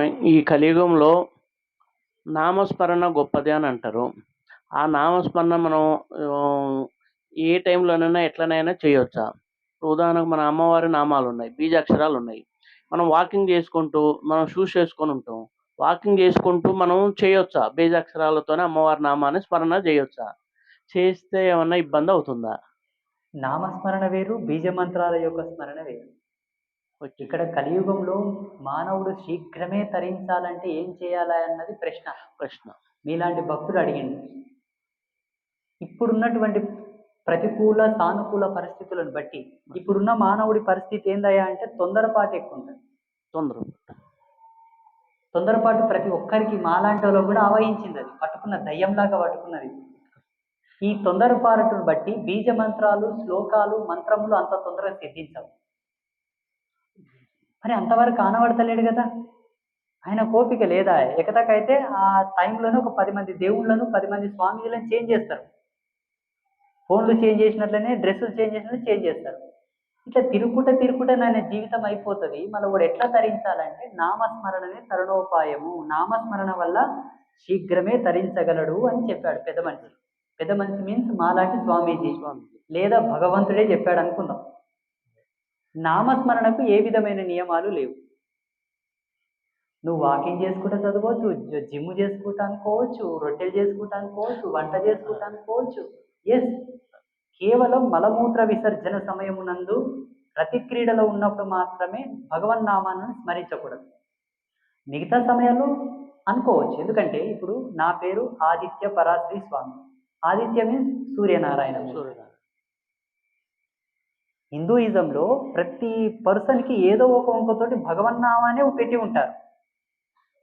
ఈ కలియుగంలో నామస్మరణ గొప్పది అని అంటారు. ఆ నామస్మరణ మనం ఏ టైంలోనైనా ఎట్లనైనా చేయొచ్చా? ఉదాహరణకు మన అమ్మవారి నామాలు ఉన్నాయి బీజాక్షరాలు ఉన్నాయి. మనం వాకింగ్ చేసుకుంటూ మనం షూస్ చేసుకొని ఉంటాం. వాకింగ్ చేసుకుంటూ మనం చేయొచ్చా? బీజాక్షరాలతోనే అమ్మవారి నామాన్ని స్మరణ చేయొచ్చా? చేస్తే ఏమన్నా ఇబ్బంది అవుతుందా? నామస్మరణ వేరు బీజమంత్రాల యొక్క స్మరణ వేరు. ఇక్కడ కలియుగంలో మానవుడు శీఘ్రమే తరించాలంటే ఏం చేయాలా అన్నది ప్రశ్న. ప్రశ్న. మీలాంటి భక్తులు అడిగింది ఇప్పుడున్నటువంటి ప్రతికూల సానుకూల పరిస్థితులను బట్టి ఇప్పుడున్న మానవుడి పరిస్థితి ఏందయ్యా అంటే తొందరపాటు ఎక్కువ ఉంటుంది తొందర తొందరపాటు ప్రతి ఒక్కరికి మాలాంటి వాళ్ళు కూడా ఆవహించింది అది. పట్టుకున్న దయ్యంలాగా పట్టుకున్నది ఈ తొందరపాటును బట్టి బీజ మంత్రాలు శ్లోకాలు మంత్రములు అంత తొందరగా సిద్ధించవు. మరి అంతవరకు కానబడతలేడు కదా. ఆయన కోపిక లేదా? ఎకతకైతే ఆ టైంలోనే ఒక పది మంది దేవుళ్ళను పది మంది స్వామీజీలను చేంజ్ చేస్తారు. ఫోన్లు చేంజ్ చేసినట్లనే డ్రెస్సులు చేంజ్ చేసినట్లు చేంజ్ చేస్తారు. ఇట్లా తిరుగుట తిరుగుట నాయన జీవితం అయిపోతుంది. మళ్ళీ వాడు ఎట్లా తరించాలంటే నామస్మరణనే తరుణోపాయము. నామస్మరణ వల్ల శీఘ్రమే తరించగలడు అని చెప్పాడు పెద్ద మనిషి పెద్ద మనిషి మీన్స్ మాలాంటి స్వామీజీ. స్వామి లేదా భగవంతుడే చెప్పాడు అనుకుందాం. నామస్మరణకు ఏ విధమైన నియమాలు లేవు. నువ్వు వాకింగ్ చేసుకుంటా చదవచ్చు జిమ్ చేసుకుంటా అనుకోవచ్చు రొట్టెలు చేసుకుంటా అనుకోవచ్చు వంట చేసుకుంటా అనుకోవచ్చు. ఎస్ కేవలం మలమూత్ర విసర్జన సమయమునందు ప్రతి క్రీడలో ఉన్నప్పుడు మాత్రమే భగవన్ నామాన్ని స్మరించకూడదు. మిగతా సమయాలు అనుకోవచ్చు. ఎందుకంటే ఇప్పుడు నా పేరు ఆదిత్య పరాశ్రీ స్వామి. ఆదిత్య మీన్స్ సూర్యనారాయణ. సూర్యనారాయణ. హిందూయిజంలో ప్రతి పర్సన్కి ఏదో ఒక వంకతోటి భగవన్నామానే పెట్టి ఉంటారు.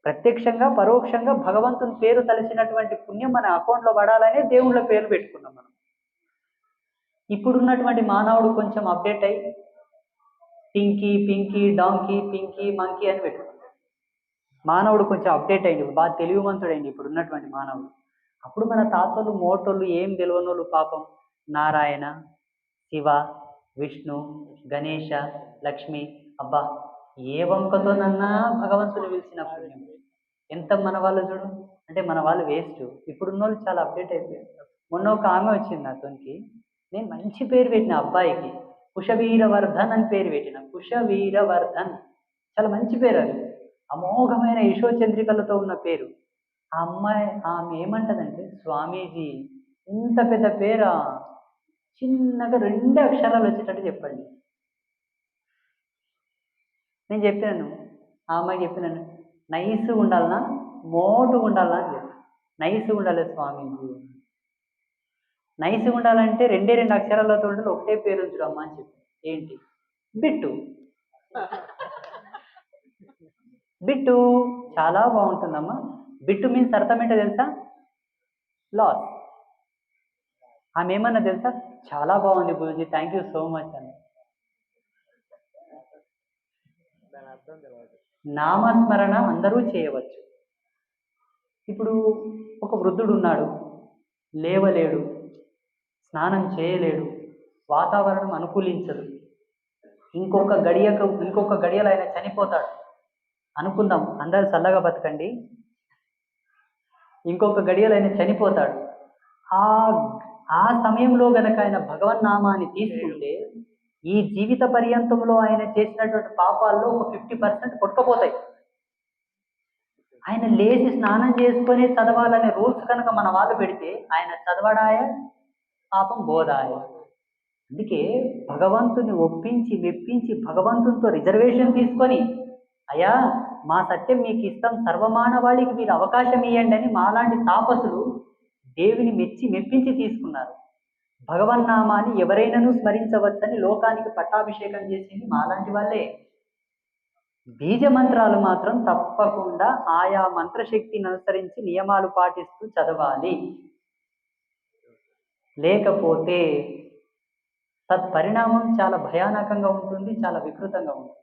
ప్రత్యక్షంగా పరోక్షంగా భగవంతుని పేరు తలిసినటువంటి పుణ్యం మన అకౌంట్లో పడాలనే దేవుళ్ళ పేరు పెట్టుకున్నాం మనం. ఇప్పుడున్నటువంటి మానవుడు కొంచెం అప్డేట్ అయ్యి Pinky Pinky donkey Pinky monkey అని పెట్టుకున్నాడు మానవుడు కొంచెం అప్డేట్ అయింది బాగా తెలివిమంతుడైంది ఇప్పుడు ఉన్నటువంటి మానవుడు. అప్పుడు మన తాతలు మోటోళ్ళు ఏం తెలియనోళ్ళు పాపం. నారాయణ శివ విష్ణు గణేష లక్ష్మి అబ్బా ఏ వంకతోనన్నా భగవంతుడు పిలిచిన పుణ్యం. ఎంత మన వాళ్ళు చూడు. అంటే మన వాళ్ళు వేస్ట్. ఇప్పుడున్న వాళ్ళు చాలా అప్డేట్ అయిపోయారు. మొన్న ఒక ఆమె వచ్చింది నాతోనికి నేను మంచి పేరు పెట్టిన అబ్బాయికి. కుషవీరవర్ధన్ అని పేరు పెట్టిన. కుషవీరవర్ధన్ చాలా మంచి పేరు అది. అమోఘమైన యశోచంద్రికలతో ఉన్న పేరు. ఆ అమ్మాయి ఆమె ఏమంటదంటే స్వామీజీ ఇంత పెద్ద పేరా? చిన్నగా రెండు అక్షరాలు వచ్చేటట్టు చెప్పండి. నేను చెప్పాను. ఆ అమ్మాయి చెప్పినాను నైస్ ఉండాలనా? మోటు ఉండాలనా? అని చెప్పాను నైస్ ఉండాలి స్వామి నైస్గా ఉండాలంటే రెండే రెండు అక్షరాలతో ఉండాలి ఒకటే పేరు ఉంచుడు అమ్మా అని చెప్పి. ఏంటి? బిట్టు. బిట్టు. చాలా బాగుంటుందమ్మా. బిట్టు మీన్స్ అర్థం ఏంటో తెలుసా? లాస్. ఆమె ఏమన్నా తెలుసా? చాలా బాగుంది Guruji. Thank you so much అని నామస్మరణ అందరూ చేయవచ్చు. ఇప్పుడు ఒక వృద్ధుడు ఉన్నాడు. లేవలేడు. స్నానం చేయలేడు. వాతావరణం అనుకూలించదు. ఇంకొక గడియకు ఇంకొక గడియలో ఆయన చనిపోతాడు. అనుకుందాం. అందరు చల్లగా బతకండి. ఇంకొక గడియలో ఆయన చనిపోతాడు. ఆ ఆ సమయంలో గనక ఆయన భగవన్నామాన్ని తీసుకుంటే ఈ జీవిత పర్యంతంలో ఆయన చేసినటువంటి పాపాల్లో ఒక ఫిఫ్టీ పర్సెంట్ కొట్టుకపోతాయి. ఆయన లేచి స్నానం చేసుకొని చదవాలనే రూల్స్ కనుక మన వాళ్ళు పెడితే ఆయన చదవడాయ పాపం బోధాయ. అందుకే భగవంతుని ఒప్పించి మెప్పించి భగవంతునితో రిజర్వేషన్ తీసుకొని అయ్యా మా సత్యం మీకు ఇస్తాం సర్వమానవాళికి మీరు అవకాశం ఇవ్వండి అని మాలాంటి తాపసులు దేవిని మెచ్చి మెప్పించి తీసుకున్నారు. భగవన్నామాన్ని ఎవరైనాను స్మరించవచ్చని లోకానికి పట్టాభిషేకం చేసింది మాలాంటి వాళ్ళే. బీజ మంత్రాలు మాత్రం తప్పకుండా ఆయా మంత్రశక్తిని అనుసరించి నియమాలు పాటిస్తూ చదవాలి. లేకపోతే తత్పరిణామం చాలా భయానకంగా ఉంటుంది చాలా వికృతంగా ఉంటుంది.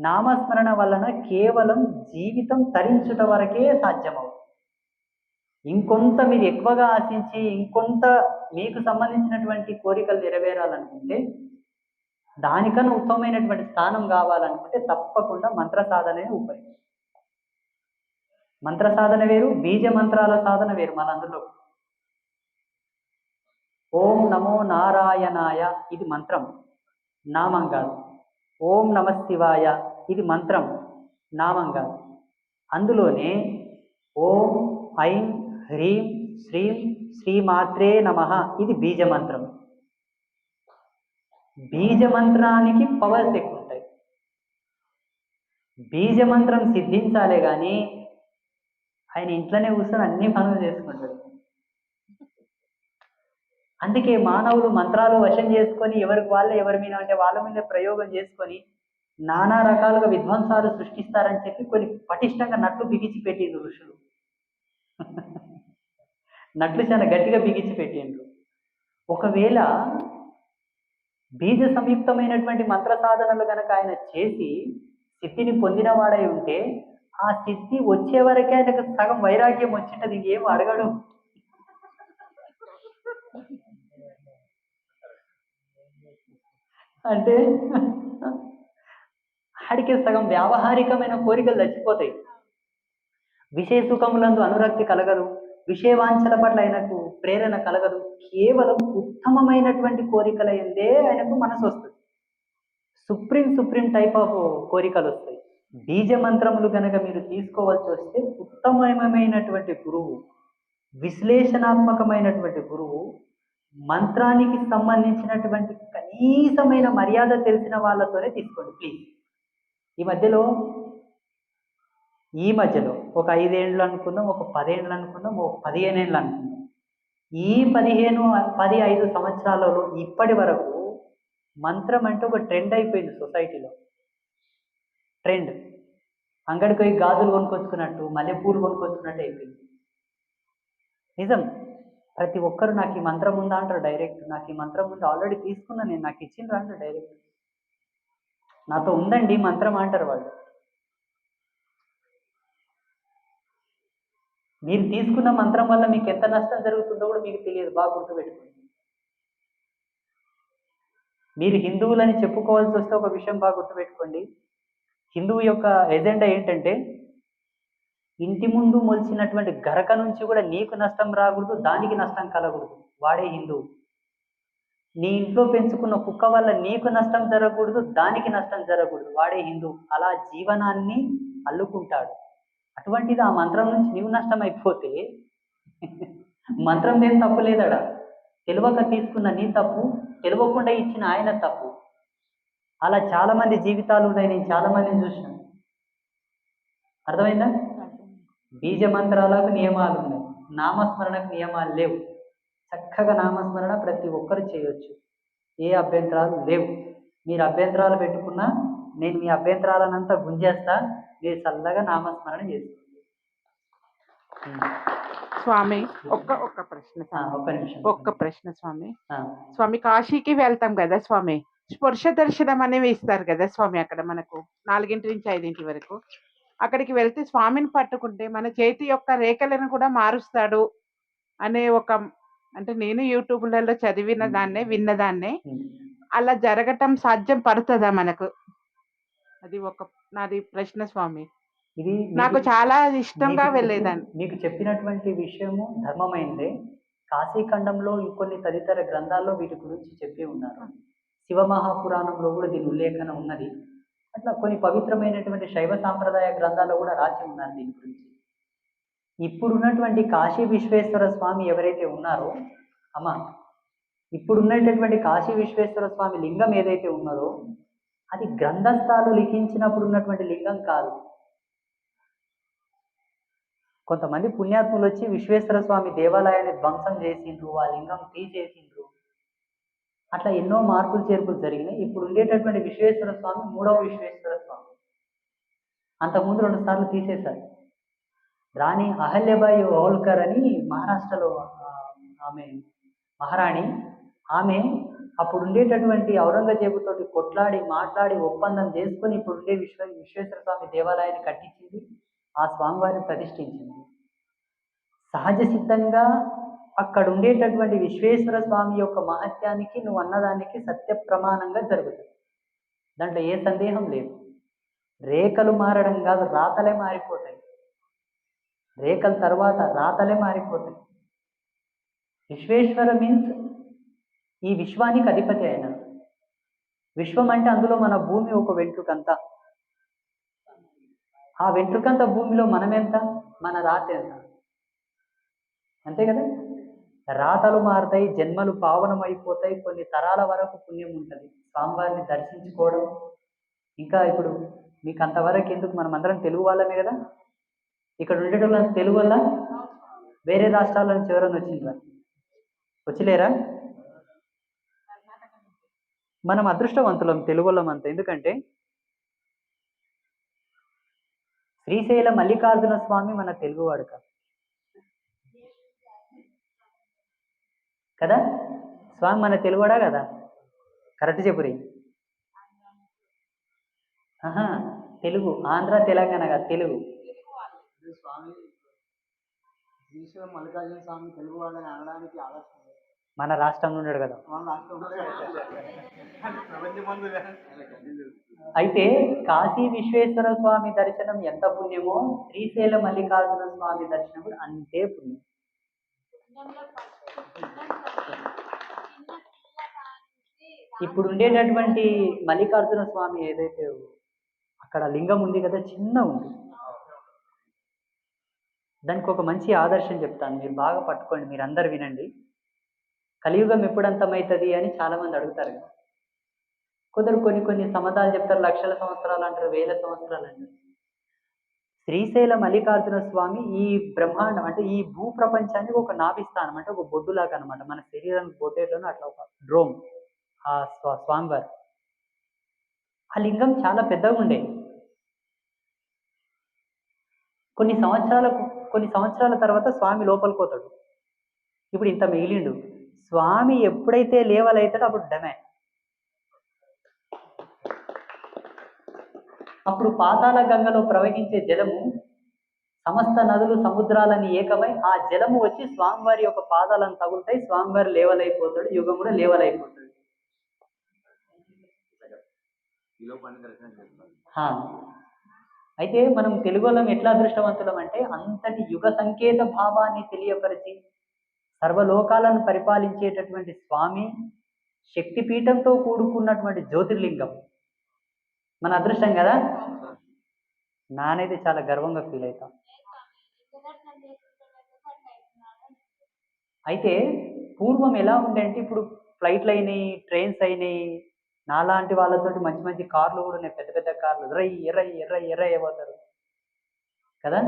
నామస్మరణ వలన కేవలం జీవితం తరించుట వరకే సాధ్యమవుతుంది. ఇంకొంత మీరు ఎక్కువగా ఆశించి ఇంకొంత మీకు సంబంధించినటువంటి కోరికలు నెరవేరాలనుకుంటే దానికన్నా ఉత్తమమైనటువంటి స్థానం కావాలనుకుంటే తప్పకుండా మంత్ర సాధనే ఉపయోగం మంత్ర సాధన వేరు బీజ మంత్రాల సాధన వేరు మన అందులో ఓం నమో నారాయణాయ ఇది మంత్రం. నామం కాదు. ఓం నమ శివాయ ఇది మంత్రం. నామం కాదు. అందులోనే ఓం ఐం హ్రీం శ్రీం శ్రీమాత్రే నమ ఇది బీజమంత్రం. బీజమంత్రానికి పవర్స్ ఎక్కువ ఉంటాయి బీజమంత్రం సిద్ధించాలే కానీ ఆయన ఇంట్లోనే కూర్చొని అన్ని పనులు చేసుకుంటాడు. అందుకే మానవులు మంత్రాలు వశం చేసుకొని ఎవరికి వాళ్ళు ఎవరి మీద అంటే వాళ్ళ మీద ప్రయోగం చేసుకొని నానా రకాలుగా విధ్వంసాలు సృష్టిస్తారని చెప్పి కొన్ని పటిష్టంగా నట్లు బిగించి పెట్టిండ్రు ఋషులు. నట్లు చాలా గట్టిగా బిగించి పెట్టిండ్రు. ఒకవేళ బీజ సంయుక్తమైనటువంటి మంత్ర సాధనలు గనక ఆయన చేసి సిద్ధిని పొందినవాడై ఉంటే ఆ సిద్ధి వచ్చే వరకే ఆయనకు సగం వైరాగ్యం వచ్చింటది ఇంకేం అడగడు. అంటే ఆడికి సగం వ్యావహారికమైన కోరికలు చచ్చిపోతాయి. విషయ సుఖములందు అనురక్తి కలగదు విషయవాంఛల పట్ల ఆయనకు ప్రేరణ కలగదు. కేవలం ఉత్తమమైనటువంటి కోరికల ఎందే ఆయనకు మనసు వస్తుంది. సుప్రీం సుప్రీం టైప్ ఆఫ్ కోరికలు వస్తాయి. బీజ మంత్రములు కనుక మీరు తీసుకోవాల్సి వస్తే ఉత్తమమైనటువంటి గురువు విశ్లేషణాత్మకమైనటువంటి గురువు మంత్రానికి సంబంధించినటువంటి కనీసమైన మర్యాద తెలిసిన వాళ్ళతోనే తీసుకోండి ప్లీజ్ ఈ మధ్యలో ఈ మధ్యలో ఒక ఐదేండ్లు అనుకుందాం ఒక పదేండ్లు అనుకుందాం ఒక పదిహేను ఏళ్ళు అనుకుందాం ఈ పదిహేను పది ఐదు సంవత్సరాలలో ఇప్పటి వరకు మంత్రం అంటే ఒక ట్రెండ్ అయిపోయింది సొసైటీలో. ట్రెండ్. అంగడికి పోయి గాజులు కొనుక్కొచ్చుకున్నట్టు మల్లెపూలు కొనుక్కొచ్చుకున్నట్టు అయిపోయింది. నిజం. ప్రతి ఒక్కరు నాకు ఈ మంత్రం ఉందా అంటారు డైరెక్ట్. నాకు ఈ మంత్రం ఉంది ఆల్రెడీ తీసుకున్నా నేను. నాకు ఇచ్చిండ్రు అంటారు డైరెక్ట్. నాతో ఉందండి మంత్రం అంటారు వాళ్ళు. మీరు తీసుకున్న మంత్రం వల్ల మీకు ఎంత నష్టం జరుగుతుందో కూడా మీకు తెలియదు. బాగా గుర్తుపెట్టుకోండి. మీరు హిందువులని చెప్పుకోవాల్సి వస్తే ఒక విషయం బాగా గుర్తుపెట్టుకోండి. హిందువు యొక్క ఎజెండా ఏంటంటే ఇంటి ముందు మొలిచినటువంటి గరక నుంచి కూడా నీకు నష్టం రాకూడదు దానికి నష్టం కలగకూడదు. వాడే హిందువు నీ ఇంట్లో పెంచుకున్న కుక్క వల్ల నీకు నష్టం జరగకూడదు దానికి నష్టం జరగకూడదు. వాడే హిందువు అలా జీవనాన్ని అల్లుకుంటాడు. అటువంటిది ఆ మంత్రం నుంచి నీవు నష్టం అయిపోతే మంత్రం ఏం తప్పు లేదడా. తెలియక తీసుకున్న నీ తప్పు తెలియకుండా ఇచ్చిన ఆయన తప్పు. అలా చాలా మంది జీవితాలు ఉన్నాయి నేను చాలా మందిని చూసినాను అర్థమైందా? బీజ మంత్రాలకు నియమాలు ఉన్నాయి. నామస్మరణకు నియమాలు లేవు. చక్కగా నామస్మరణ ప్రతి ఒక్కరు చేయొచ్చు. ఏ అభ్యంతరాలు లేవు. మీరు అభ్యంతరాలు పెట్టుకున్నా నేను మీ అభ్యంతరాలనంతా గుంజేస్తా మీరు చల్లగా నామస్మరణ చేసుకోండి. స్వామి ఒక్క ఒక్క ప్రశ్న స్వామి. ఒక్క నిమిషం. ఒక్క ప్రశ్న స్వామి. ఆ, స్వామి కాశీకి వెళ్తాం కదా స్వామి. స్పర్శ దర్శనం అనేవి ఇస్తారు కదా స్వామి అక్కడ మనకు నాలుగింటి నుంచి ఐదింటి వరకు. అక్కడికి వెళ్తే స్వామిని పట్టుకుంటే మన చేతి యొక్క రేఖలను కూడా మారుస్తాడు అనే ఒక అంటే నేను యూట్యూబ్లలో చదివిన దాన్నే విన్నదాన్నే ఉమ్. అలా జరగటం సాధ్యం పడుతుందా మనకు? అది ఒక నాది ప్రశ్న స్వామి. ఇది నాకు చాలా ఇష్టంగా వెళ్ళేదాన్ని. మీకు చెప్పినటువంటి విషయము ధర్మమైందే. కాశీఖండంలో ఇంకొన్ని తదితర గ్రంథాల్లో వీటి గురించి చెప్పి ఉన్నారు. శివ మహాపురాణంలో కూడా దీని ఉల్లేఖన ఉన్నది. అట్లా కొన్ని పవిత్రమైనటువంటి శైవ సాంప్రదాయ గ్రంథాల్లో కూడా రాసి ఉన్నారు దీని గురించి. ఇప్పుడున్నటువంటి కాశీ విశ్వేశ్వర స్వామి ఎవరైతే ఉన్నారో అమ్మ ఇప్పుడున్నటువంటి కాశీ విశ్వేశ్వర స్వామి లింగం ఏదైతే ఉన్నదో అది గ్రంథస్థాలు లిఖించినప్పుడు ఉన్నటువంటి లింగం కాదు. కొంతమంది పుణ్యాత్ములు వచ్చి విశ్వేశ్వర స్వామి దేవాలయాన్ని ధ్వంసం చేసిండ్రు ఆ లింగం తీసేసిండ్రు. అట్లా ఎన్నో మార్పులు చేర్పులు జరిగినాయి. ఇప్పుడు ఉండేటటువంటి విశ్వేశ్వర స్వామి మూడవ విశ్వేశ్వర స్వామి. అంతకుముందు రెండు సార్లు తీసేశారు. రాణి అహల్యబాయి హోల్కర్ అని మహారాష్ట్రలో ఆమె మహారాణి ఆమె అప్పుడు ఉండేటటువంటి ఔరంగజేబుతో కొట్లాడి మాట్లాడి ఒప్పందం చేసుకొని ఇప్పుడు ఉండే విశ్వ విశ్వేశ్వర స్వామి దేవాలయాన్ని కట్టించింది ఆ స్వామివారిని ప్రతిష్ఠించింది. సహజ సిద్ధంగా అక్కడ ఉండేటటువంటి విశ్వేశ్వర స్వామి యొక్క మహత్యానికి నువ్వు అన్నదానికి సత్య ప్రమాణంగా జరుగుతుంది. దాంట్లో ఏ సందేహం లేదు. రేఖలు మారడం కాదు రాతలే మారిపోతాయి. రేఖల తర్వాత రాతలే మారిపోతాయి. విశ్వేశ్వర మీన్స్ ఈ విశ్వానికి అధిపతి ఆయన విశ్వం అంటే అందులో మన భూమి ఒక వెంట్రుకంత. ఆ వెంట్రుకంత భూమిలో మనమెంత? మన రాత ఎంత? అంతే కదా? రాతలు మారుతాయి జన్మలు పావనమైపోతాయి కొన్ని తరాల వరకు పుణ్యం ఉంటుంది. స్వామివారిని దర్శించుకోవడం. ఇంకా ఇప్పుడు మీకు అంతవరకు ఎందుకు? మనం అందరం తెలుగు వాళ్ళమే కదా? ఇక్కడ ఉండేటోళ్ళ తెలుగు వల్ల వేరే రాష్ట్రాల నుంచి ఎవరైనా వచ్చిండ్రా? వచ్చిలేరా? మనం అదృష్టవంతులం తెలుగులం అంత. ఎందుకంటే శ్రీశైల మల్లికార్జున స్వామి మన తెలుగువాడు కాదు? కదా స్వామి మన తెలుగువాడా కదా? కరెక్ట్ చెప్పురి. ఆహా తెలుగు. ఆంధ్ర తెలంగాణ కాదు తెలుగు. స్వామి మల్లికార్జున స్వామి తెలుగు వాళ్ళని అనడానికి ఆలోచన మన రాష్ట్రంలో ఉన్నాడు కదా. అయితే కాశీ విశ్వేశ్వర స్వామి దర్శనం ఎంత పుణ్యమో శ్రీశైల మల్లికార్జున స్వామి దర్శనం కూడా అంతే పుణ్యం. ఇప్పుడు ఉండేటటువంటి మల్లికార్జున స్వామి ఏదైతే అక్కడ లింగం ఉంది కదా చిన్న ఉంది. దానికి ఒక మంచి ఆదర్శం చెప్తాను. మీరు బాగా పట్టుకోండి మీరు అందరు వినండి. కలియుగం ఎప్పుడు అంతమవుతుంది అని చాలా మంది అడుగుతారు. కొందరు కొన్ని కొన్ని సమతాలు చెప్తారు లక్షల సంవత్సరాలు అంటారు వేల సంవత్సరాలు అంటారు. శ్రీశైల మల్లికార్జున స్వామి ఈ బ్రహ్మాండం అంటే ఈ భూ ప్రపంచానికి ఒక నాభిస్థానం అంటే ఒక బొడ్డులాగా అనమాట మన శరీరానికి బొడ్డేట్లోనే అట్లా ఒక డ్రోమ్ ఆ స్వా స్వామివారు. ఆ లింగం చాలా పెద్దగా ఉండే. కొన్ని సంవత్సరాలకు కొన్ని సంవత్సరాల తర్వాత స్వామి లోపలికి పోతాడు. ఇప్పుడు ఇంత మిగిలిండు. స్వామి ఎప్పుడైతే లేవలైతాడో అప్పుడు డమే. అప్పుడు పాతాళ గంగలో ప్రవహించే జలము సమస్త నదులు సముద్రాలని ఏకమై ఆ జలము వచ్చి స్వామివారి యొక్క పాదాలను తగులుతాయి. స్వామివారి లేవలైపోతాడు యుగం కూడా లేవలైపోతాడు అయితే మనం తెలుగులో ఎట్లా అదృష్టవంతులం అంటే అంతటి యుగ సంకేత భావాన్ని తెలియపరిచి సర్వలోకాలను పరిపాలించేటటువంటి స్వామి శక్తిపీఠంతో కూడుకున్నటువంటి జ్యోతిర్లింగం. మన అదృష్టం కదా? నానైతే చాలా గర్వంగా ఫీల్ అవుతాం అయితే పూర్వం ఎలా ఉందంటే ఇప్పుడు ఫ్లైట్లు అయినాయి ట్రైన్స్ అయినాయి నాలాంటి వాళ్ళతోటి మంచి మంచి కార్లు కూడా ఉన్నాయి. పెద్ద పెద్ద కార్లు. ఎర్రై ఎర్రై ఎర్రై ఎర్రై అయిపోతారు. కదా?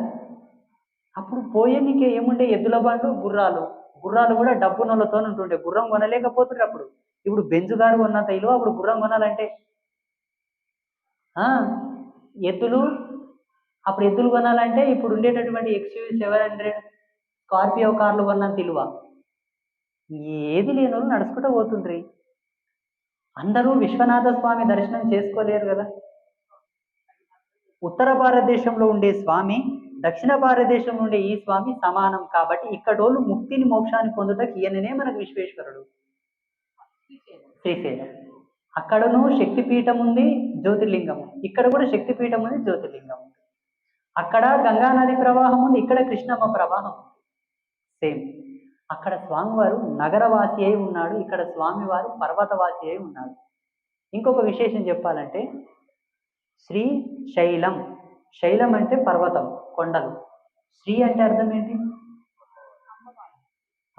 అప్పుడు పోయేందుకే ఏముండే? ఎద్దుల బండ్లు గుర్రాలు. గుర్రాలు కూడా డబ్బు నోళ్ళతో ఉంటుండే. గుర్రం కొనలేకపోతుండే అప్పుడు. ఇప్పుడు బెంజు గారు కొన్నంత ఇలువ అప్పుడు గుర్రం కొనాలంటే. ఎద్దులు? అప్పుడు ఎద్దులు కొనాలంటే ఇప్పుడు ఉండేటటువంటి ఎక్స్యూవీ సెవెన్ హండ్రెడ్ స్కార్పియో కార్లు కొన్నంత ఇలువ. ఏది లేని వాళ్ళు నడుచుకుంటూ పోతుండ్రి. అందరూ విశ్వనాథ స్వామి దర్శనం చేసుకోలేరు కదా. ఉత్తర భారతదేశంలో ఉండే స్వామి దక్షిణ భారతదేశం నుండి ఈ స్వామి సమానం కాబట్టి ఇక్కడోళ్ళు ముక్తిని మోక్షాన్ని పొందుటకు ఈయననే మనకు విశ్వేశ్వరుడు. శ్రీశైలం. అక్కడను శక్తిపీఠం ఉంది జ్యోతిర్లింగం ఇక్కడ కూడా శక్తిపీఠం ఉంది జ్యోతిర్లింగం అక్కడ గంగా నది ప్రవాహం ఉంది ఇక్కడ కృష్ణమ్మ ప్రవాహం ఉంది. సేమ్. అక్కడ స్వామివారు నగరవాసి అయి ఉన్నాడు ఇక్కడ స్వామివారు పర్వతవాసి అయి ఉన్నాడు. ఇంకొక విశేషం చెప్పాలంటే శ్రీశైలం. శైలం అంటే పర్వతం కొండలు. శ్రీ అంటే అర్థం ఏంటి?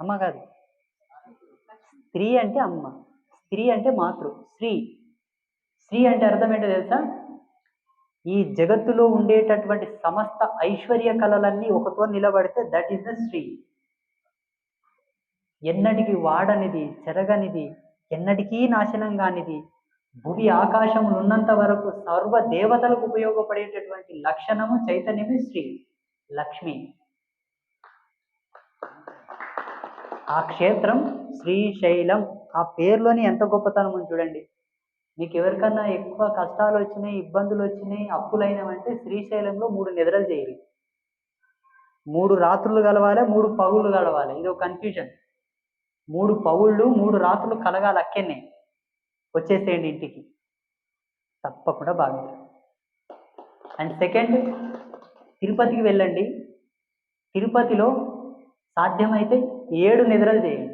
అమ్మ కాదు. స్త్రీ అంటే అమ్మ స్త్రీ అంటే మాతృ శ్రీ. శ్రీ అంటే అర్థం ఏంటో తెలుసా? ఈ జగత్తులో ఉండేటటువంటి సమస్త ఐశ్వర్య కళలన్నీ ఒకతో నిలబడితే దట్ ఈస్ ద శ్రీ. ఎన్నటికి వాడనిది చెరగనిది ఎన్నటికీ నాశనం కానిది భూమి ఆకాశములు ఉన్నంత వరకు సర్వ దేవతలకు ఉపయోగపడేటటువంటి లక్షణము చైతన్యమే శ్రీ లక్ష్మి. ఆ క్షేత్రం శ్రీశైలం ఆ పేరులోని ఎంత గొప్పతనం ఉంది చూడండి. మీకు ఎవరికన్నా ఎక్కువ కష్టాలు వచ్చినాయి ఇబ్బందులు వచ్చినాయి అప్పులైనవంటే శ్రీశైలంలో మూడు నిద్రలు చేయాలి. మూడు రాత్రులు గలవాలి మూడు పగుళ్ళు గలవాలి ఇది ఒక కన్ఫ్యూజన్ మూడు పగుళ్ళు మూడు రాత్రులు కలగాలి అక్కనే వచ్చేసేయండి ఇంటికి. తప్పకుండా బాగా అండ్ సెకండ్ తిరుపతికి వెళ్ళండి. తిరుపతిలో సాధ్యమైతే ఏడు నిద్రలు చేయండి.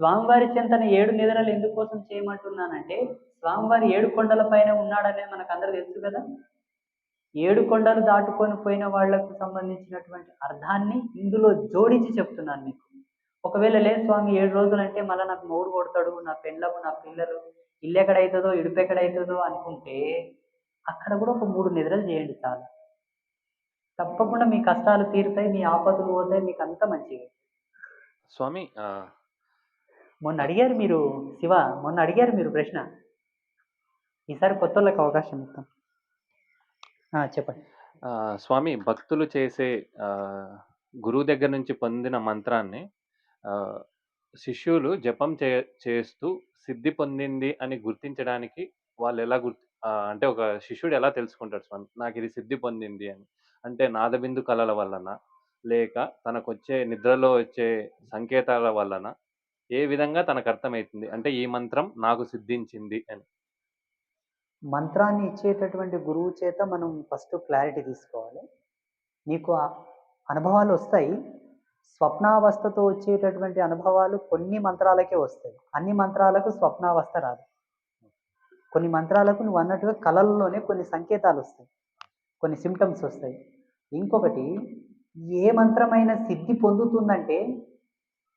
స్వామివారి చింతన ఏడు నిద్రలు ఎందుకోసం చేయమంటున్నానంటే స్వామివారి ఏడు కొండల పైన ఉన్నాడనే మనకు అందరూ తెలుసు కదా? ఏడు కొండలు దాటుకొని పోయిన వాళ్ళకు సంబంధించినటువంటి అర్థాన్ని ఇందులో జోడించి చెప్తున్నాను మీకు. ఒకవేళ లేదు స్వామి ఏడు రోజులు అంటే మళ్ళీ నాకు మూడు కొడతాడు నా పెళ్ళము నా పిల్లలు ఇల్లు ఎక్కడైతుందో ఇడుపు ఎక్కడైతుందో అనుకుంటే అక్కడ కూడా ఒక మూడు నిద్రలు చేయండి చాలు. తప్పకుండా మీ కష్టాలు తీరుతాయి మీ ఆపదలు పోతాయి మీకు అంతా మంచిగా స్వామి మొన్న అడిగారు మీరు శివ మొన్న అడిగారు మీరు ప్రశ్న. ఈసారి కొత్త వాళ్ళకి అవకాశం ఇస్తాం. ఆ, చెప్పండి. ఆ, స్వామి భక్తులు చేసే ఆ, గురువు దగ్గర నుంచి పొందిన మంత్రాన్ని ఆ, శిష్యులు జపం చే చేస్తూ సిద్ధి పొందింది అని గుర్తించడానికి వాళ్ళు ఎలా గుర్తి ఆ, అంటే ఒక శిష్యుడు ఎలా తెలుసుకుంటాడు స్వామి? నాకు ఇది సిద్ధి పొందింది అని. అంటే నాదబిందు కళల వలన లేక తనకు వచ్చే నిద్రలో వచ్చే సంకేతాల వలన ఏ విధంగా తనకు అర్థమవుతుంది? అంటే ఈ మంత్రం నాకు సిద్ధించింది అని. మంత్రాన్ని ఇచ్చేటటువంటి గురువు చేత మనం ఫస్ట్ క్లారిటీ తీసుకోవాలి. నీకు అనుభవాలు వస్తాయి. స్వప్నావస్థతో వచ్చేటటువంటి అనుభవాలు కొన్ని మంత్రాలకే వస్తాయి. అన్ని మంత్రాలకు స్వప్నావస్థ రాదు. కొన్ని మంత్రాలకు నువ్వు అన్నట్టుగా కళల్లోనే కొన్ని సంకేతాలు వస్తాయి. కొన్ని సిమ్టమ్స్ వస్తాయి. ఇంకొకటి ఏ మంత్రమైన సిద్ధి పొందుతుందంటే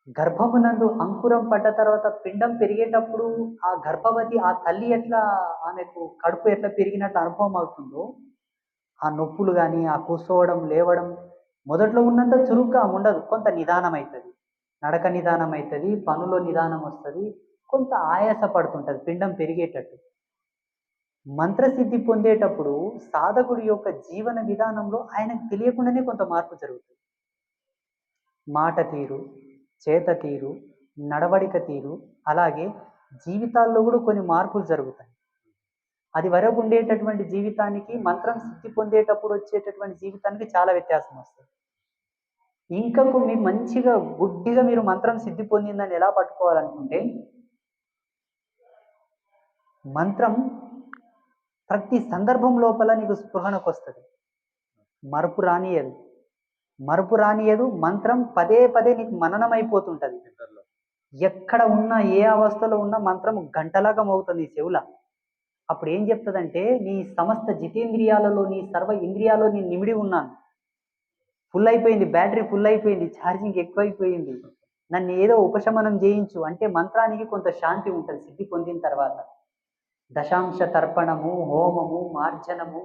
గర్భమునందు అంకురం పడ్డ తర్వాత పిండం పెరిగేటప్పుడు ఆ గర్భవతి ఆ తల్లి ఎట్లా ఆమెకు కడుపు ఎట్లా పెరిగినట్లు అనుభవం అవుతుందో ఆ నొప్పులు కానీ ఆ కూర్చోవడం లేవడం మొదట్లో ఉన్నంత చురుగ్గా ఉండదు. కొంత నిదానం అవుతుంది నడక నిదానం అవుతుంది పనులో నిదానం వస్తుంది కొంత ఆయాస పడుతుంటుంది పిండం పెరిగేటట్టు. మంత్రసిద్ధి పొందేటప్పుడు సాధకుడి యొక్క జీవన విధానంలో ఆయనకు తెలియకుండానే కొంత మార్పు జరుగుతుంది. మాట తీరు చేత తీరు నడవడిక తీరు అలాగే జీవితాల్లో కూడా కొన్ని మార్పులు జరుగుతాయి. అది వరకు ఉండేటటువంటి జీవితానికి మంత్రం సిద్ధి పొందేటప్పుడు వచ్చేటటువంటి జీవితానికి చాలా వ్యత్యాసం వస్తుంది. ఇంకా మీకు మంచిగా గుడ్డిగా మీరు మంత్రం సిద్ధి పొందిందని ఎలా పట్టుకోవాలనుకుంటే మంత్రం ప్రతి సందర్భం లోపల నీకు స్పృహణకు వస్తుంది మరపు రానియదు మరుపు రానియదు మంత్రం పదే పదే నీకు మననం అయిపోతుంటది ఎక్కడ ఉన్నా ఏ అవస్థలో ఉన్నా మంత్రం గంటలాగా మోగుతుంది ఈ చెవుల. అప్పుడు ఏం చెప్తుందంటే నీ సమస్త జితేంద్రియాలలో నీ సర్వ ఇంద్రియాలో నేను నిమిడి ఉన్నాను. ఫుల్ అయిపోయింది బ్యాటరీ ఫుల్ అయిపోయింది ఛార్జింగ్ ఎక్కువైపోయింది. నన్ను ఏదో ఉపశమనం చేయించు. అంటే మంత్రానికి కొంత శాంతి ఉంటుంది సిద్ధి పొందిన తర్వాత. దశాంశ తర్పణము హోమము మార్జనము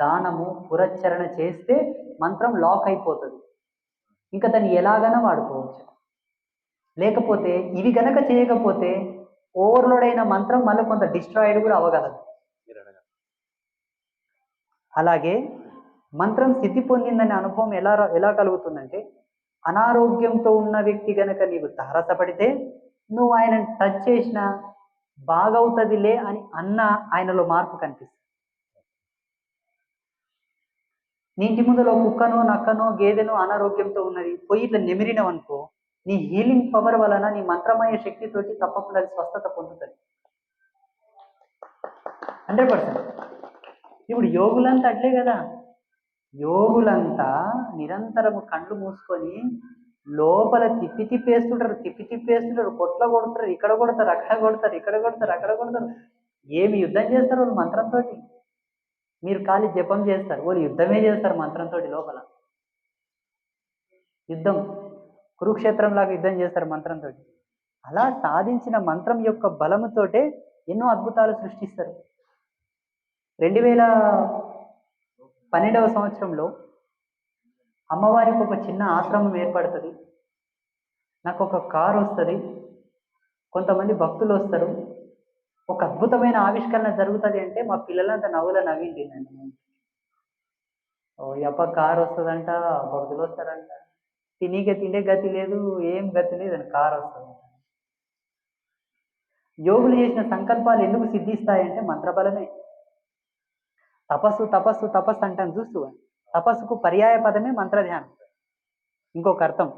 దానము పురచ్చరణ చేస్తే మంత్రం లాక్ అయిపోతుంది. ఇంకా దాన్ని ఎలాగైనా వాడుకోవచ్చు. లేకపోతే ఇవి గనక చేయకపోతే ఓవర్లోడ్ అయిన మంత్రం మళ్ళీ కొంత డిస్ట్రాయిడ్ కూడా అవ్వగలదు. అలాగే మంత్రం సిద్ధి పొందిందనే అనుభవం ఎలా ఎలా కలుగుతుందంటే అనారోగ్యంతో ఉన్న వ్యక్తి గనక నీకు తారసపడితే నువ్వు ఆయన టచ్ చేసినా బాగవుతుందిలే అని అన్న ఆయనలో మార్పు కనిపిస్తుంది. నీ ఇంటి ముందులో కుక్కనో నక్కనో గేదెనో అనారోగ్యంతో ఉన్నది. పోయి ఇట్లా నెమిరినవనుకో నీ హీలింగ్ పవర్ వలన నీ మంత్రమయ శక్తితోటి తప్పకుండా అది స్వస్థత పొందుతుంది. Hundred percent. ఇప్పుడు యోగులంతా అట్లే కదా. యోగులంతా నిరంతరము కళ్ళు మూసుకొని లోపల తిప్పి తిప్పేస్తుంటారు తిప్పి తిప్పేస్తుంటారు కొట్ల కొడతారు ఇక్కడ కొడతారు అక్కడ కొడతారు ఇక్కడ కొడతారు అక్కడ కొడతారు. ఏమి యుద్ధం చేస్తారు వాళ్ళు మంత్రంతో మీరు ఖాళీ జపం చేస్తారు. వాళ్ళు యుద్ధమే చేస్తారు మంత్రంతో లోపల. యుద్ధం. కురుక్షేత్రం లాగా యుద్ధం చేస్తారు మంత్రంతో అలా సాధించిన మంత్రం యొక్క బలముతోటే ఎన్నో అద్భుతాలు సృష్టిస్తారు. రెండు వేల పన్నెండవ సంవత్సరంలో అమ్మవారికి ఒక చిన్న ఆశ్రమం ఏర్పడుతుంది. నాకు ఒక కారు వస్తుంది. కొంతమంది భక్తులు వస్తారు. ఒక అద్భుతమైన ఆవిష్కరణ జరుగుతుంది అంటే మా పిల్లలంతా నవ్వుల నవ్వింది నేను ఓ యప్ప కారు వస్తుందంట భక్తులు వస్తారంట. తినీకే తిండే గతి లేదు ఏం గతి లేదు అని కారు వస్తుంది యోగులు చేసిన సంకల్పాలు ఎందుకు సిద్ధిస్తాయంటే మంత్రబలమే. తపస్సు తపస్సు తపస్సు అంటాను చూస్తూ తపస్సుకు పర్యాయ పదమే మంత్రధ్యానం. ఇంకొక అర్థం.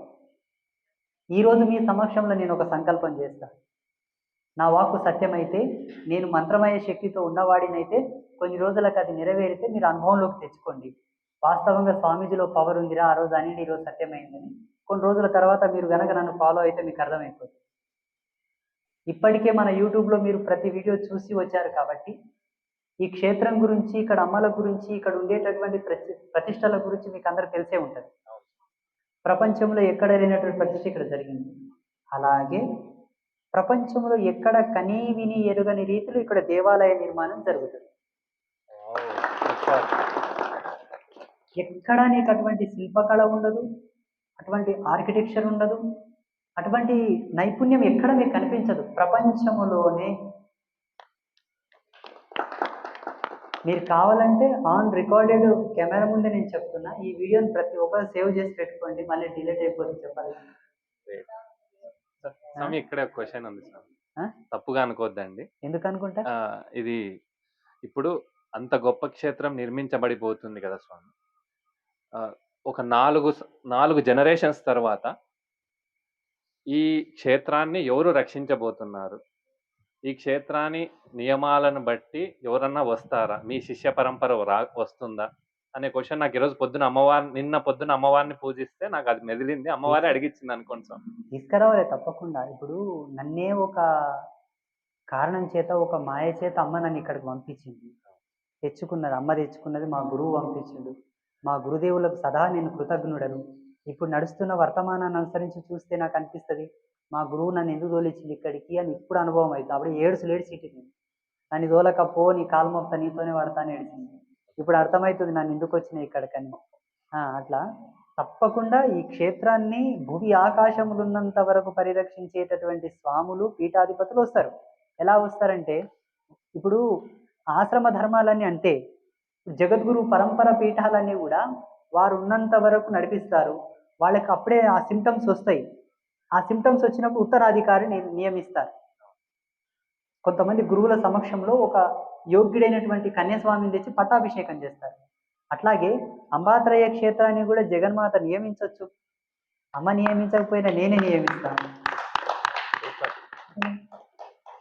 ఈరోజు మీ సమక్షంలో నేను ఒక సంకల్పం చేస్తాను నా వాక్కు సత్యమైతే నేను మంత్రమయ శక్తితో ఉన్నవాడినైతే కొన్ని రోజులకు అది నెరవేరితే మీరు అనుభవంలోకి తెచ్చుకోండి. వాస్తవంగా స్వామీజీలో పవర్ ఉందిరా ఆ రోజు అని ఈరోజు సత్యమైందని. కొన్ని రోజుల తర్వాత మీరు వెనక నన్ను ఫాలో అయితే మీకు అర్థమైపోతుంది. ఇప్పటికే మన యూట్యూబ్లో మీరు ప్రతి వీడియో చూసి వచ్చారు కాబట్టి ఈ క్షేత్రం గురించి ఇక్కడ అమ్మల గురించి ఇక్కడ ఉండేటటువంటి ప్రతిష్టల గురించి మీకు అందరూ తెలిసే ఉంటుంది. ప్రపంచంలో ఎక్కడ లేనటువంటి ప్రతిష్ట ఇక్కడ జరిగింది. అలాగే ప్రపంచంలో ఎక్కడ కనీ విని ఎరుగని రీతిలో ఇక్కడ దేవాలయ నిర్మాణం జరుగుతుంది. ఎక్కడ నీకు అటువంటి శిల్పకళ ఉండదు అటువంటి ఆర్కిటెక్చర్ ఉండదు అటువంటి నైపుణ్యం ఎక్కడ మీకు కనిపించదు. ప్రపంచములోనే మీరు కావాలంటే ఆన్ రికార్డెడ్ కెమెరా ముందే నేను చెప్తున్నా. ఈ వీడియోని ప్రతి ఒక్కరు సేవ్ చేసి పెట్టుకోండి. మళ్ళీ డిలీట్ అయిపోతుంది చెప్పాలి. స్వామి ఇక్కడ క్వశ్చన్ ఉంది ఆ? స్వామి తప్పుగా అనుకోవద్దండి ఎందుకు అనుకుంటా? ఆ, ఇది ఇప్పుడు అంత గొప్ప క్షేత్రం నిర్మించబడిపోతుంది కదా స్వామి. ఆ, ఒక నాలుగు స- నాలుగు జనరేషన్స్ తర్వాత ఈ క్షేత్రాన్ని ఎవరు రక్షించబోతున్నారు? ఈ క్షేత్రాన్ని నియమాలను బట్టి ఎవరన్నా వస్తారా? మీ శిష్య పరంపర రా వస్తుందా? అనే క్వశ్చన్ నాకు ఈరోజు పొద్దున అమ్మవారి నిన్న పొద్దున అమ్మవారిని పూజిస్తే నాకు అది మెదిలింది. అమ్మవారే అడిగిచ్చింది అనుకోండి స్వామి. తీసుకురావాలి తప్పకుండా. ఇప్పుడు నన్నే ఒక కారణం చేత ఒక మాయ చేత అమ్మ నన్ను ఇక్కడికి పంపించింది. తెచ్చుకున్నది అమ్మ తెచ్చుకున్నది మా గురువు పంపించిండు. మా గురుదేవులకు సదా నేను కృతజ్ఞుడను. ఇప్పుడు నడుస్తున్న వర్తమానాన్ని అనుసరించి చూస్తే నాకు అనిపిస్తుంది మా గురువు నన్ను ఎందుకు తోలిచ్చింది ఇక్కడికి అని ఇప్పుడు అనుభవం అవుతుంది అప్పుడు ఏడుసు లేడు సీటింది నన్ను తోలక పో నీ కాలు మొత్తం నీతోనే పడతానే ఏడిచింది. ఇప్పుడు అర్థమవుతుంది నన్ను ఎందుకు వచ్చినాయి ఇక్కడికని. అట్లా. తప్పకుండా ఈ క్షేత్రాన్ని భూమి ఆకాశములున్నంత వరకు పరిరక్షించేటటువంటి స్వాములు పీఠాధిపతులు వస్తారు. ఎలా వస్తారంటే ఇప్పుడు ఆశ్రమ ధర్మాలన్నీ అంటే జగద్గురు పరంపర పీఠాలన్నీ కూడా వారు ఉన్నంత వరకు నడిపిస్తారు. వాళ్ళకి అప్పుడే ఆ సిమ్టమ్స్ వస్తాయి. ఆ సిమ్టమ్స్ వచ్చినప్పుడు ఉత్తరాధికారిని నియమిస్తారు. కొంతమంది గురువుల సమక్షంలో ఒక యోగ్యుడైనటువంటి కన్యాస్వామిని తెచ్చి పట్టాభిషేకం చేస్తారు. అట్లాగే అంబాత్రయ క్షేత్రాన్ని కూడా జగన్మాత నియమించవచ్చు అమ్మ నియమించకపోయినా నేనే నియమిస్తాను.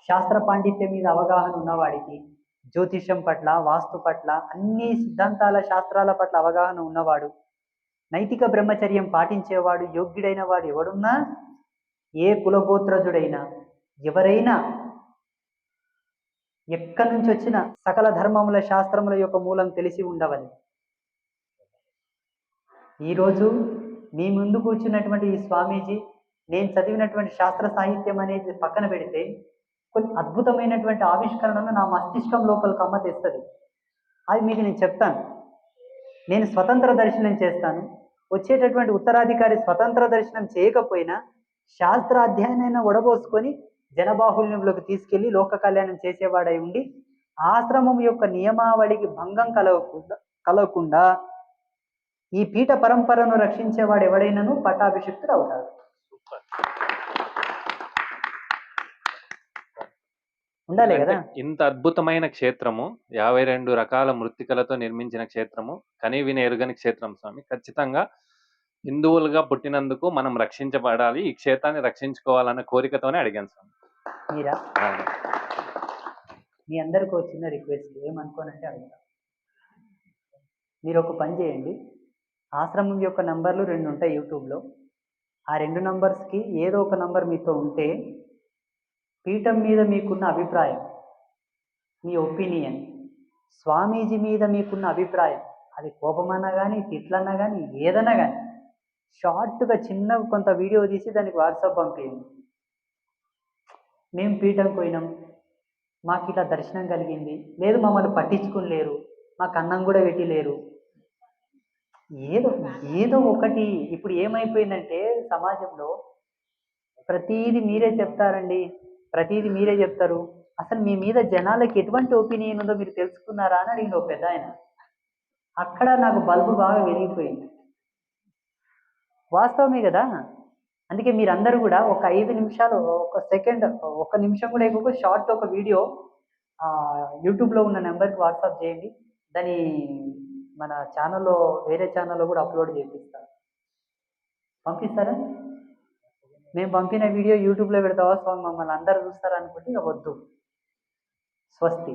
శాస్త్ర పాండిత్యం మీద అవగాహన ఉన్నవాడికి జ్యోతిష్యం పట్ల వాస్తు పట్ల అన్ని సిద్ధాంతాల శాస్త్రాల పట్ల అవగాహన ఉన్నవాడు నైతిక బ్రహ్మచర్యం పాటించేవాడు యోగ్యుడైన వాడు ఎవడున్నా ఏ కులగోత్రజుడైనా ఎవరైనా ఎక్కడి నుంచి వచ్చిన సకల ధర్మముల శాస్త్రముల యొక్క మూలం తెలిసి ఉండవని. ఈరోజు మీ ముందు కూర్చున్నటువంటి ఈ స్వామీజీ నేను చదివినటువంటి శాస్త్ర సాహిత్యం అనేది పక్కన పెడితే కొన్ని అద్భుతమైనటువంటి ఆవిష్కరణను నా మస్తిష్కం లోపలికి అమ్మ తెస్తుంది. అది మీకు నేను చెప్తాను. నేను స్వతంత్ర దర్శనం చేస్తాను. వచ్చేటటువంటి ఉత్తరాధికారి స్వతంత్ర దర్శనం చేయకపోయినా శాస్త్ర అధ్యయనైనా ఒడబోసుకొని జనబాహుల్యంలోకి తీసుకెళ్ళి లోక కళ్యాణం చేసేవాడై ఉండి ఆశ్రమం యొక్క నియమావళికి భంగం కలగకుండా కలగకుండా ఈ పీఠ పరంపరను రక్షించేవాడు ఎవడైనాను? పట్టాభిషిక్తుడు అవుతాడు. ఉండాలి కదా? ఇంత అద్భుతమైన క్షేత్రము యాభై రెండు రకాల మృత్తికలతో నిర్మించిన క్షేత్రము కని విని ఎరుగని క్షేత్రం స్వామి. ఖచ్చితంగా హిందువులుగా పుట్టినందుకు మనం రక్షించబడాలి ఈ క్షేత్రాన్ని రక్షించుకోవాలన్న కోరికతోనే అడిగాను స్వామి. మీరా? మీ అందరికి చిన్న రిక్వెస్ట్ ఏమనుకోనంటే అడుగుతా. మీరు ఒక పని చేయండి. ఆశ్రమం యొక్క నంబర్లు రెండు ఉంటాయి యూట్యూబ్లో. ఆ రెండు నంబర్స్కి ఏదో ఒక నంబర్ మీతో ఉంటే పీఠం మీద మీకున్న అభిప్రాయం మీ ఒపీనియన్ స్వామీజీ మీద మీకున్న అభిప్రాయం అది కోపమన్నా కానీ తిట్లన్నా కానీ ఏదన్నా కానీ షార్ట్గా చిన్న కొంత వీడియో తీసి దానికి వాట్సాప్ పంపించండి మేము పీఠం పోయినాం. మాకు ఇట్లా దర్శనం కలిగింది. లేదు మమ్మల్ని పట్టించుకుని లేరు మాకు అన్నం కూడా పెట్టి లేరు. ఏదో ఏదో ఒకటి ఇప్పుడు ఏమైపోయిందంటే సమాజంలో ప్రతీది మీరే చెప్తారండి. ప్రతీది మీరే చెప్తారు. అసలు మీ మీద జనాలకి ఎటువంటి ఒపీనియన్ ఉందో మీరు తెలుసుకున్నారా అని అడిగిన ఒక పెద్ద ఆయన. అక్కడ నాకు బల్బు బాగా వెలిగిపోయింది. వాస్తవమే కదా? అందుకే మీరందరూ కూడా ఒక ఐదు నిమిషాలు ఒక సెకండ్ ఒక నిమిషం కూడా ఎక్కువ షార్ట్ ఒక వీడియో యూట్యూబ్లో ఉన్న నెంబర్కి వాట్సాప్ చేయండి. దాని మన ఛానల్లో వేరే ఛానల్లో కూడా అప్లోడ్ చేపిస్తాను. పంపిస్తారా? మేము పంపిన వీడియో యూట్యూబ్లో పెడతావా సో మమ్మల్ని అందరు చూస్తారు అనుకుంటే ఇక వద్దు. స్వస్తి.